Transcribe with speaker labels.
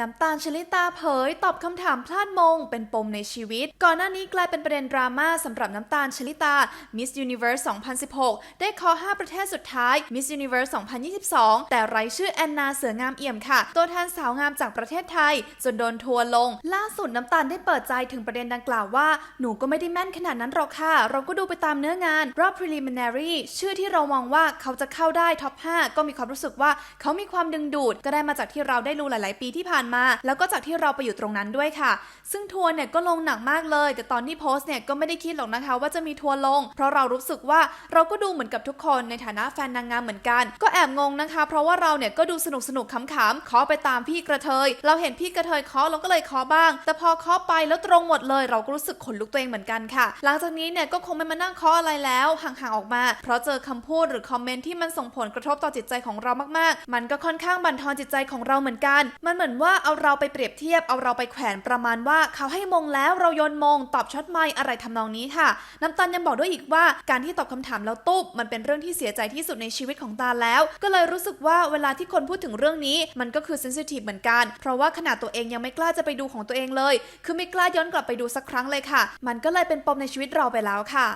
Speaker 1: น้ำตาลชลิตาเผย ตอบคำถามพลาดมง เป็นปมในชีวิต ก่อนหน้านี้กลายเป็นประเด็นดราม่าสำหรับน้ำตาลชลิตา Miss Universe 2016 ได้ขอ5 ประเทศสุดท้าย Miss Universe 2022 แต่ไร้ชื่อแอนนาเสืองามเอี่ยมค่ะ ตัวแทนสาวงามจากประเทศไทย จนโดนทัวร์ลง ล่าสุดน้ำตาลได้เปิดใจถึงประเด็นดังกล่าวว่า หนูก็ไม่ได้แม่นขนาดนั้นหรอกค่ะ เราก็ดูไปตามเนื้องาน รอบ preliminary ชื่อที่เรามองว่าเขาจะเข้าได้ท็อป 5 ก็มีความรู้สึกว่าเขามีความดึงดูด ก็ได้มาจากที่เราได้รู้หลาย ๆ ปีที่ผ่านมา แล้วก็จากที่เราไปอยู่ตรงนั้นด้วยค่ะ ซึ่งทัวร์เนี่ยก็ลงหนักมากเลย แต่ตอนที่โพสต์เนี่ยก็ไม่ได้คิดหรอกนะคะ ว่าจะมีทัวร์ลง เพราะเรารู้สึกว่าเราก็ดูเหมือนกับทุกคนในฐานะแฟนนางงามเหมือนกัน ก็แอบงงนะคะ เพราะว่าเราเนี่ยก็ดูสนุกสนุกขำๆเคาะไปตามพี่กระเทย เราเห็นพี่กระเทยเคาะเราก็เลยเคาะบ้าง แต่พอเคาะไปแล้วตรงหมดเลย เราก็รู้สึกขนลุกตัวเองเหมือนกันค่ะ หลังจากนี้เนี่ยก็คงไม่มานั่งเคาะอะไรแล้วห่างๆออกมา เพราะเจอคำพูดหรือคอมเมนต์ที่มันส่งผลกระทบต่อจิตใจของเรามากๆ มันก็ค่อนข้างบั่นทอนจิตใจของเราเหมือนกัน มันเหมือนว่าเอาเราไปเปรียบเทียบเอาเราไปแขวนประมาณว่าเขาให้มงแล้วเราโยนมง ตอบช็อตไม่อะไรทำนองนี้ค่ะ น้ำตาลยังบอกด้วยอีกว่าการที่ตอบคำถามแล้วตุ๊บมันเป็นเรื่องที่เสียใจที่สุดในชีวิตของตาแล้ว ก็เลยรู้สึกว่าเวลาที่คนพูดถึงเรื่องนี้มันก็คือเซนซิทีฟเหมือนกัน เพราะว่าขนาดตัวเองยังไม่กล้าจะไปดูของตัวเองเลย คือไม่กล้าย้อนกลับไปดูสักครั้งเลยค่ะ มันก็เลยเป็นปมในชีวิตเราไปแล้วค่ะ